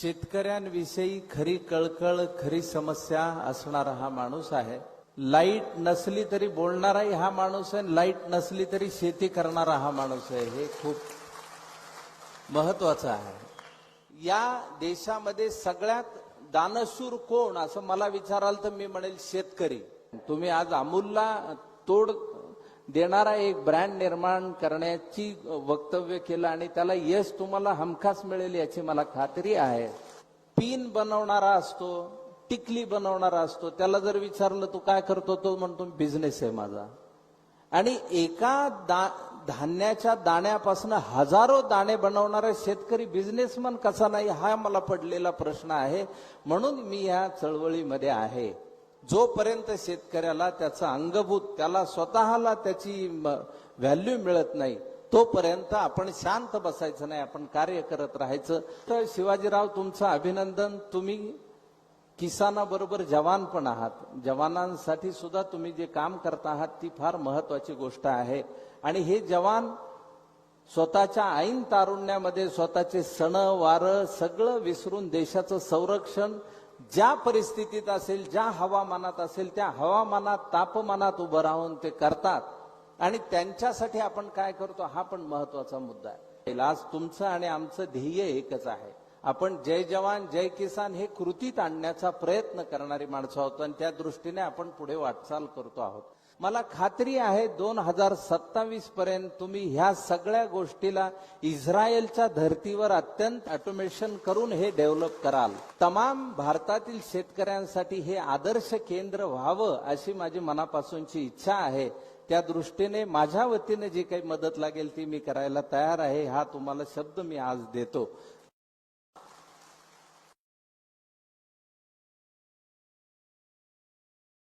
शेतकऱ्यांविषयी खरी कळकळ खरी समस्या असणारा हा माणूस आहे. लाइट नसली तरी बोलणाराही हा माणूस आहे. लाइट नसली तरी शेती करणारा हा माणूस आहे. हे खूप महत्वाचं आहे. या देशामध्ये सगळ्यात दानशूर कोण? असं मला विचाराल तर मी म्हणेल शेतकरी. तुम्ही आज अमूलला तोड देणारा एक ब्रँड निर्माण करण्याची वक्तव्य केलं आणि त्याला यश तुम्हाला हमखास मिळेल याची मला खात्री आहे. पिन बनवणारा असतो टिकली बनवणारा असतो त्याला जर विचारलं तू काय करतो तो म्हणतो बिझनेस आहे माझा. आणि एका दा धान्याच्या दाण्यापासून हजारो दाणे बनवणारा शेतकरी बिझनेसमन कसा नाही हा मला पडलेला प्रश्न आहे. म्हणून मी या चळवळीमध्ये आहे. जोपर्यंत शेतकऱ्याला त्याचं अंगभूत त्याला स्वतःला त्याची व्हॅल्यू मिळत नाही तोपर्यंत आपण शांत बसायचं नाही आपण कार्य करत राहायचं. तर शिवाजीराव तुमचं अभिनंदन. तुम्ही किसानाबरोबर जवान पण आहात. जवानांसाठी सुद्धा तुम्ही जे काम करता आहात ती फार महत्वाची गोष्ट आहे. आणि हे जवान स्वतःच्या ऐन तारुण्यामध्ये स्वतःचे सण वार सगळं विसरून देशाचं संरक्षण ज्या परिस्थितीत असेल ज्या हवामानात असेल त्या हवामानात तापमानात उभं राहून ते करतात. आणि त्यांच्यासाठी आपण काय करतो हा पण महत्त्वाचा मुद्दा आहे. आज तुमचं आणि आमचं ध्येय एकच आहे. आपण जय जवान जय किसान हे कृतीत आणण्याचा प्रयत्न करणारी माणसं आहोत आणि त्या दृष्टीने आपण पुढे वाटचाल करतो आहोत. मला खात्री आहे दोन हजार सत्तावीस पर्यंत तुम्ही ह्या सगळ्या गोष्टीला इस्रायलच्या धर्तीवर अत्यंत ऑटोमेशन करून हे डेव्हलप कराल. तमाम भारतातील शेतकऱ्यांसाठी हे आदर्श केंद्र व्हावं अशी माझी मनापासूनची इच्छा आहे. त्या दृष्टीने माझ्या वतीने जी काही मदत लागेल ती मी करायला तयार आहे. हा तुम्हाला शब्द मी आज देतो.